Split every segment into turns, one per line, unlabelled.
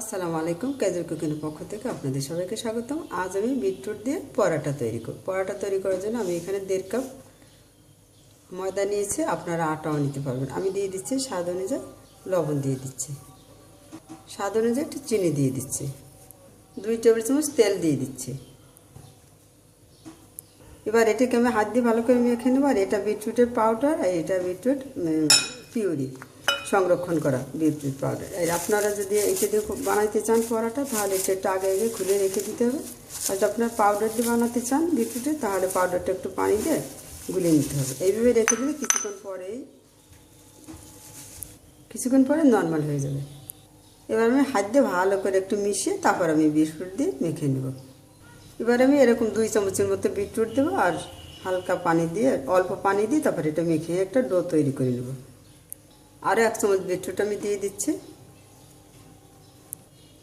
আসসালামু আলাইকুম ক্যাজুয়াল কুকিংয়ের পক্ষ থেকে আপনাদের সবাইকে স্বাগতম। আজ আমি বিটরুট দিয়ে পরাটা তৈরি করব। পরাটা তৈরি করার জন্য আমি এখানে দেড় কাপ ময়দা নিয়েছি, আপনারা আটাও নিতে পারবেন। আমি দিয়ে দিচ্ছি স্বাদ অনুযায়ী লবণ দিয়ে দিচ্ছি। স্বাদ অনুযায়ী একটু চিনি দিয়ে দিচ্ছি। দুই টেবিল চামচ তেল দিয়ে দিচ্ছি। এবার এটাকে আমি হাত দিয়ে ভালো করে মেখে নেব, আর এটা বিটরুটের পাউডার, আর এটা বিটরুট পিউরি। সংরক্ষণ করা বিটরুট পাউডার আর আপনারা যদি এটা দিয়ে বানাইতে চান পরাটা, তাহলে একটু আগে আগে খুলে রেখে দিতে হবে। আর যদি আপনার পাউডার দিয়ে বানাতে চান বিটরুটের তাহলে পাউডারটা একটু পানি দিয়ে গুলে নিতে হবে। এইভাবে রেখে দিলে কিছুক্ষণ পরেই, কিছুক্ষণ পরে নর্মাল হয়ে যাবে। এবার আমি হাত দিয়ে ভালো করে একটু মিশিয়ে তারপর আমি বিস্কুট দিয়ে মেখে নেব। এবার আমি এরকম দুই চামচের মতো বিটরুট দেবো আর হালকা পানি দিয়ে, অল্প পানি দিয়ে তারপর এটা মেখে একটা ডো তৈরি করে নেব। আরও এক চামচ বিটরুট আমি দিয়ে দিচ্ছি।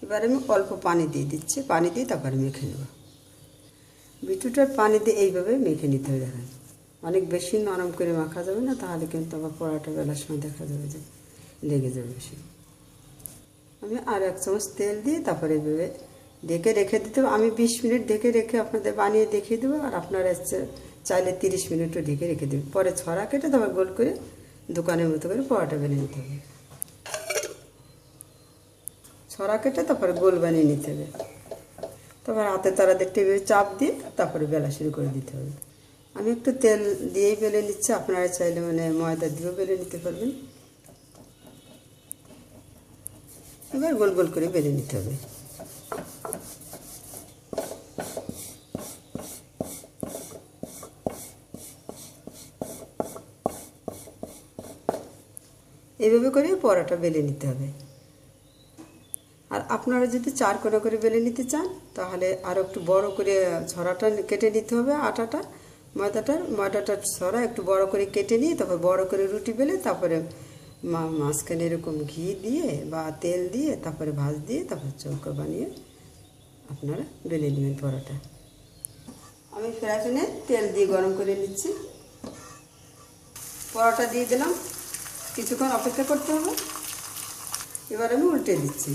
এবার আমি অল্প পানি দিয়ে দিচ্ছি। পানি দিয়ে তারপরে মেখে নেব। বিটরুটের পানি দিয়ে এইভাবে মেখে নিতে হবে। দেখেন, অনেক বেশি নরম করে মাখা যাবে না, তাহলে কিন্তু আবার পরাটা বেলার সময় দেখা যাবে যে লেগে যাবে বেশি। আমি আর এক চামচ তেল দিয়ে তারপরে এভাবে ঢেকে রেখে দিতে হবে। আমি বিশ মিনিট ঢেকে রেখে আপনাদের বানিয়ে দেখিয়ে দেবো, আর আপনারা চাইলে তিরিশ মিনিটও ঢেকে রেখে দেবেন। পরে ছড়া কেটে তারপর গোল করে দোকানের মতো করে পরোটা বেনে নিতে হবে। ছড়া কেটে তারপরে গোল বানিয়ে নিতে হবে। তারপর হাতে তারাদের টেবিলে চাপ দিয়ে তারপরে বেলা শুরু করে দিতে হবে। আমি একটু তেল দিয়েই বেলে নিচ্ছি, আপনারা চাইলে মানে ময়দা দিয়েও বেলে নিতে পারবেন। এবার গোল গোল করে বেলে নিতে হবে। এইভাবে করে পরোটা বেলে নিতে হবে। আর আপনারা যদি চার করে করে বেলে নিতে চান, তাহলে আরও একটু বড় করে ছড়াটা কেটে নিতে হবে আটাটা ময়দাটার ময়দাটার ছড়া একটু বড় করে কেটে নিয়ে তারপর বড় করে রুটি বেলে তারপরে মাঝখানে এরকম ঘি দিয়ে বা তেল দিয়ে তারপরে ভাজ দিয়ে তারপর চৌকা বানিয়ে আপনারা বেলে নেবেন পরোটা। আমি ফ্রাই তেল দিয়ে গরম করে নিচ্ছি। পরোটা দিয়ে দিলাম। কিছুক্ষণ অপেক্ষা করতে হবে। এবার আমি উল্টে দিচ্ছি।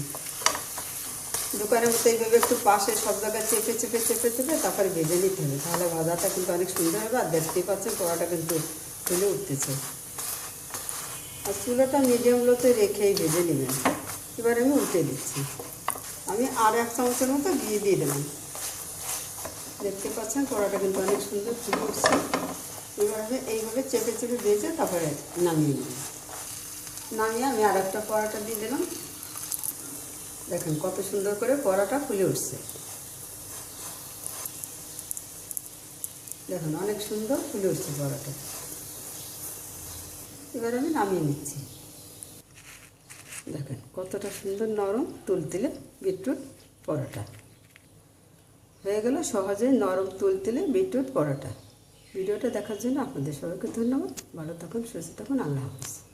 দোকানের মতো এইভাবে একটু পাশে সব জায়গায় চেপে চেপে চেপে চেপে তারপরে ভেজে নিতে হবে। তাহলে ভাজাটা কিন্তু অনেক সুন্দর হবে। আর দেখতেই পাচ্ছেন পরোটা কিন্তু ফুলে উঠতেছে। আর চুলাটা মিডিয়াম লোতে রেখেই ভেজে নেবেন। এবার আমি উল্টে দিচ্ছি। আমি আর এক চামচের মতো ঘি দিয়ে দিলাম। দেখতে পাচ্ছেন পরোটা কিন্তু অনেক সুন্দর ফুলে উঠছে। এবার আমি এইভাবে চেপে চেপে ভেজে তারপরে নামিয়ে নেব। নামিয়ে আমি আর একটা পরোটা দিয়ে দিলাম। দেখেন কত সুন্দর করে পরোটা ফুলে উঠছে। দেখুন, অনেক সুন্দর ফুলে উঠছে পরোটা। এবার আমি নামিয়ে নিচ্ছি। দেখেন, কতটা সুন্দর নরম তুলতিলে বিটরুট পরোটা। হয়ে গেল সহজে নরম তুলতিলে বিটরুট পরোটা। ভিডিওটা দেখার জন্য আপনাদের সবাইকে ধন্যবাদ। ভালো থাকুন, সুস্থ থাকুন, আল্লাহ হাফিজ।